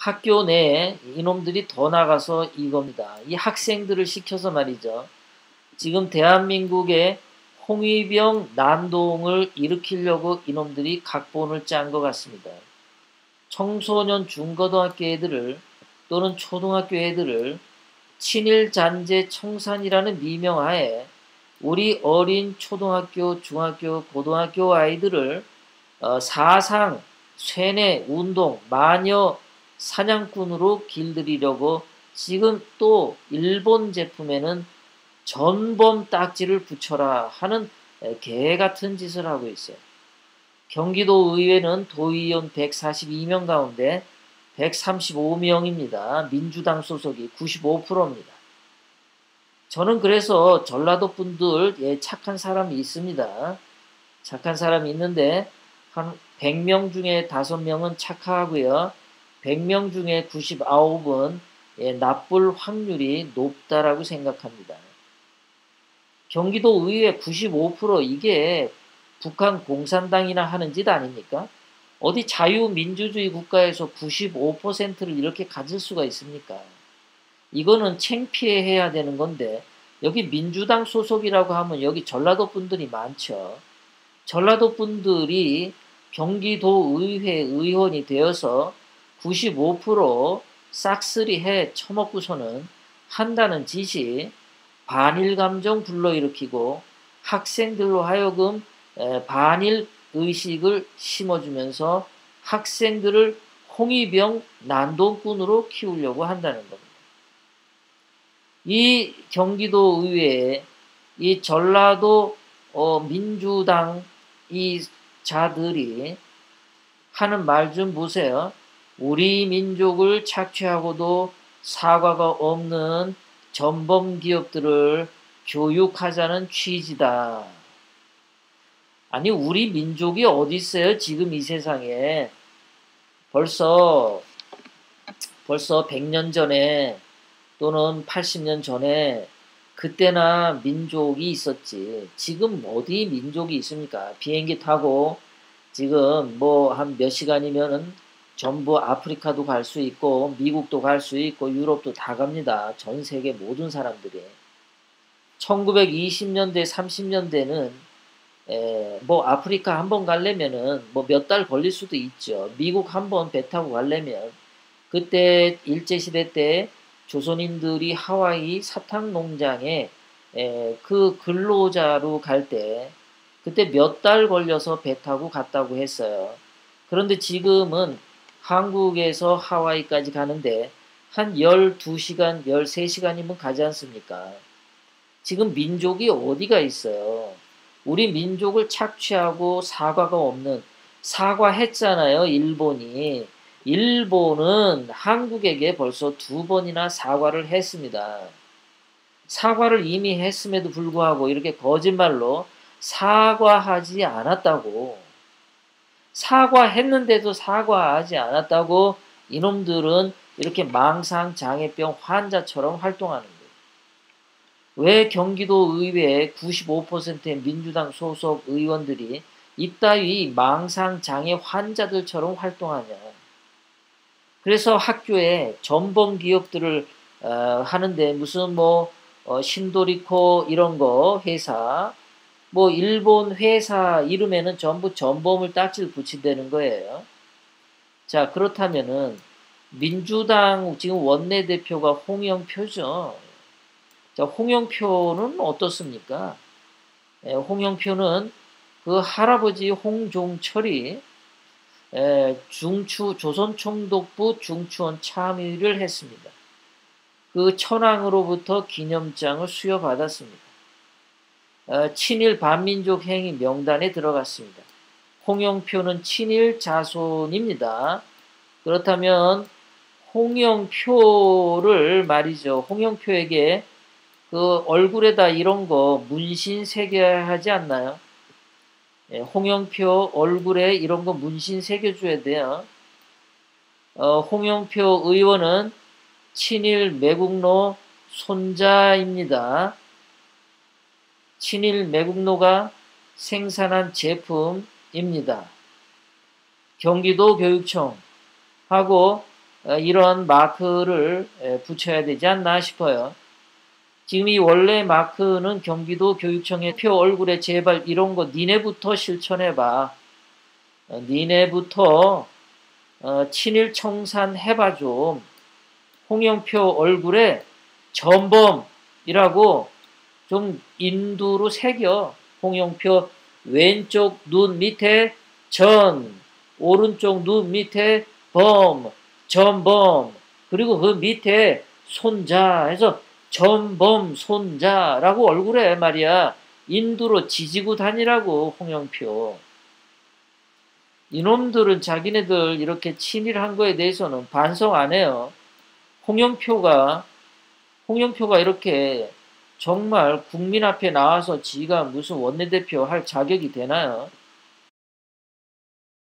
학교 내에 이놈들이 더 나가서 이겁니다. 이 학생들을 시켜서 말이죠. 지금 대한민국의 홍위병 난동을 일으키려고 이놈들이 각본을 짠 것 같습니다. 청소년 중고등학교 애들을 또는 초등학교 애들을 친일 잔재 청산이라는 미명하에 우리 어린 초등학교, 중학교, 고등학교 아이들을 어, 사상, 쇠뇌, 운동, 마녀 사냥꾼으로 길들이려고 지금 또 일본 제품에는 전범 딱지를 붙여라 하는 개 같은 짓을 하고 있어요. 경기도 의회는 도의원 142명 가운데 135명입니다. 민주당 소속이 95%입니다. 저는 그래서 전라도 분들 예, 착한 사람이 있습니다. 착한 사람이 있는데 한 100명 중에 5명은 착하고요. 100명 중에 99은 예, 나쁠 확률이 높다라고 생각합니다. 경기도 의회 95% 이게 북한 공산당이나 하는 짓 아닙니까? 어디 자유민주주의 국가에서 95%를 이렇게 가질 수가 있습니까? 이거는 챙피해야 되는 건데 여기 민주당 소속이라고 하면 여기 전라도 분들이 많죠. 전라도 분들이 경기도 의회 의원이 되어서 95% 싹쓸이 해 처먹고서는 한다는 짓이 반일 감정 불러일으키고 학생들로 하여금 반일 의식을 심어주면서 학생들을 홍위병 난동꾼으로 키우려고 한다는 겁니다. 이 경기도 의회에 이 전라도 어, 민주당 이 자들이 하는 말 좀 보세요. 우리 민족을 착취하고도 사과가 없는 전범 기업들을 교육하자는 취지다. 아니 우리 민족이 어디 있어요? 지금 이 세상에 벌써 벌써 100년 전에 또는 80년 전에 그때나 민족이 있었지. 지금 어디 민족이 있습니까? 비행기 타고 지금 뭐 한 몇 시간이면은 전부 아프리카도 갈 수 있고 미국도 갈 수 있고 유럽도 다 갑니다. 전 세계 모든 사람들이. 1920년대 30년대는 에, 뭐 아프리카 한 번 가려면은 뭐 몇 달 걸릴 수도 있죠. 미국 한 번 배 타고 가려면 그때 일제 시대 때 조선인들이 하와이 사탕 농장에 에, 그 근로자로 갈 때 그때 몇 달 걸려서 배 타고 갔다고 했어요. 그런데 지금은 한국에서 하와이까지 가는데 한 12시간, 13시간이면 가지 않습니까? 지금 민족이 어디가 있어요? 우리 민족을 착취하고 사과가 없는 사과했잖아요, 일본이. 일본은 한국에게 벌써 두 번이나 사과를 했습니다. 사과를 이미 했음에도 불구하고 이렇게 거짓말로 사과하지 않았다고. 사과했는데도 사과하지 않았다고 이놈들은 이렇게 망상 장애병 환자처럼 활동하는 거예요. 왜 경기도 의회 95%의 민주당 소속 의원들이 이따위 망상 장애 환자들처럼 활동하냐. 그래서 학교에 전범 기업들을 어, 하는데 무슨 뭐 어, 신도리코 이런 거 회사 뭐 일본 회사 이름에는 전부 전범을 딱지를 붙인다는 거예요. 자 그렇다면은 민주당 지금 원내대표가 홍영표죠. 자 홍영표는 어떻습니까? 예, 홍영표는 그 할아버지 홍종철이 중추 조선총독부 중추원 참의를 했습니다. 그 천황으로부터 기념장을 수여받았습니다. 어, 친일 반민족 행위 명단에 들어갔습니다. 홍영표는 친일 자손입니다. 그렇다면 홍영표를 말이죠. 홍영표에게 그 얼굴에다 이런 거 문신 새겨야 하지 않나요? 예, 홍영표 얼굴에 이런 거 문신 새겨줘야 돼요. 어, 홍영표 의원은 친일 매국노 손자입니다. 친일 매국노가 생산한 제품입니다. 경기도 교육청 하고 어, 이런 마크를 붙여야 되지 않나 싶어요. 지금 이 원래 마크는 경기도 교육청의 표 얼굴에 제발 이런 거 니네부터 실천해봐. 어, 니네부터 어, 친일 청산 해봐 좀. 홍영표 얼굴에 전범이라고 좀 인두로 새겨. 홍영표 왼쪽 눈 밑에 전, 오른쪽 눈 밑에 범, 전범, 그리고 그 밑에 손자 해서 전범 손자라고 얼굴에 말이야 인두로 지지고 다니라고 홍영표. 이놈들은 자기네들 이렇게 친일한 거에 대해서는 반성 안 해요. 홍영표가 홍영표가 이렇게 정말 국민 앞에 나와서 지가 무슨 원내대표 할 자격이 되나요?